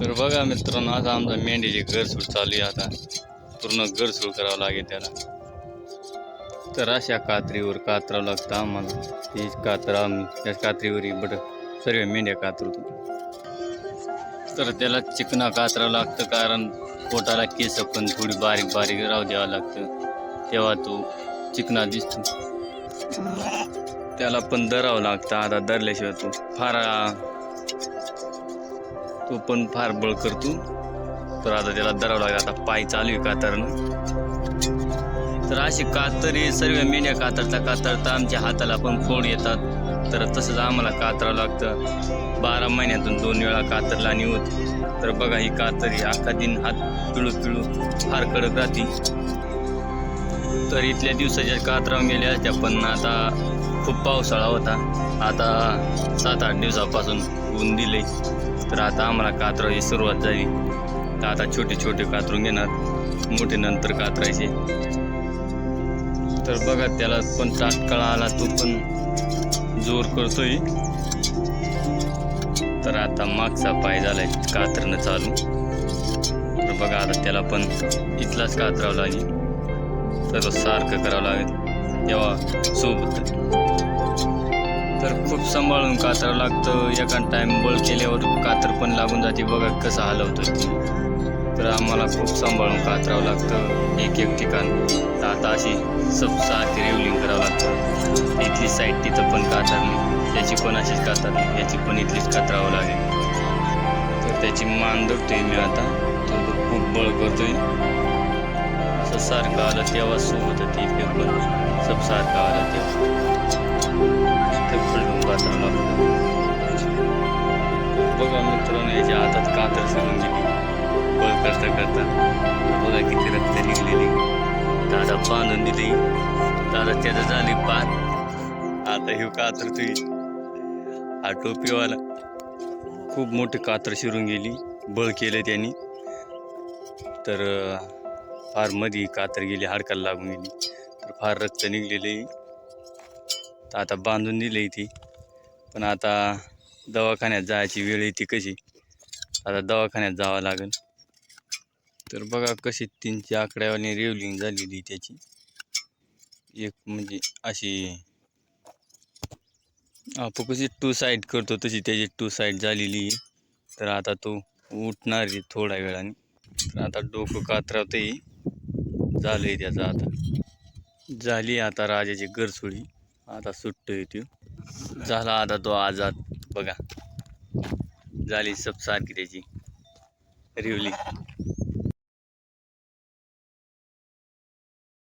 तर बघा मित्रांनो आता आमचा मेंढीचे गरसूड चालू आहे आता. पूर्ण गरसूड करावं लागेल त्याला. तर अशा कात्रीवर कातरावं लागतं आम्हाला. ती कातरा आम्ही त्या कात्रीवर बट सर्व मेंढ्या कातरतो. तर त्याला चिकना कातरावं लागतं कारण पोटाला केस पण थोडी बारीक बारीक राहू द्यावं लागतं. तेव्हा तो चिकना दिसतो. त्याला पण धरावं लागतं. आता धरल्याशिवाय तो फार तो पण फार बळ करतो तर आता त्याला धरावं लागेल. आता पाय चालू आहे कातरनं. तर अशी कातरी सर्व मेंढ्या कातरता कातरता आमच्या हाताला पण फोड येतात. तर तसंच आम्हाला कातरावं लागतं. बारा महिन्यातून दोन वेळा कातरला आणि होत. तर बघा ही कातरी अख्खा दिन हात पिळू पिळू फार कडक राहते. तर इथल्या दिवसाच्या कातरावून गेल्या असत्या पण आता खूप पावसाळा होता. आता सात आठ दिवसापासून ऊन दिले तर आता आम्हाला कातराची सुरुवात झाली. तर आता छोटे छोटे कातरून घेणार. मोठे नंतर कातरायचे. तर बघा त्याला पण तात्काळ आला तो पण जोर करतोय. तर आता मागचा पाय झालाय कातरणं चालू. तर बघा आता त्याला पण इथलाच कातरावं लागेल. सर्व सारखं करावं लागेल. तेव्हा सोबत. तर खूप सांभाळून कातरावं लागतं. एखाद टाइम बळ केल्यावर कातर पण लागून जाते. बघा कसं हलवतं तर आम्हाला खूप सांभाळून कातरावं लागतं. एक एक ठिकाण. तर आता अशी सब सारखी रेवलिंग करावं लागतं. इथली साईड तिथं पण कातरली. याची पण अशीच कातरली. याची पण इथलीच कातरावं लागेल. तर त्याची मान दुखतोय मी आता. तो खूप बळ करतोय. असं सारखं आलं तेव्हा सोबत होती पण सब सारखं आलं तेव्हा. ते फुलून कातरावं लागतं बघा मित्रांनो याच्या हातात कातर सोडून गेली बळ करता करता बघा किती रक्त निघलेली दादा बांधून दिली दादा त्याचं झाली पान आता हे कातर तुझी हा टोपीवाला खूप मोठी कातर शिरून गेली बळ केलं त्यांनी तर फारमध्ये कातर गेली हाडकाला लागून गेली तर फार रक्त निघलेले तर आता बांधून दिली ती पण आता दवाखान्यात जायची वेळ येते कशी? आता दवाखान्यात जावं लागेल. तर बघा कशी तीनची आकड्यावानी रेवलिंग झालेली त्याची. एक म्हणजे अशी आपण कशी टू साईड करतो तशी त्याची टू साईड झालेली आहे. तर आता तो उठणार आहे थोड्या वेळाने. तर आता डोकं कातरावतंही झालं आहे त्याचं आता. झाली आता राजाची गरसोळी आता सुट्टं येतो झाला आता तो आजाद. बघा. झाली सब सारखी त्याची. रिवली.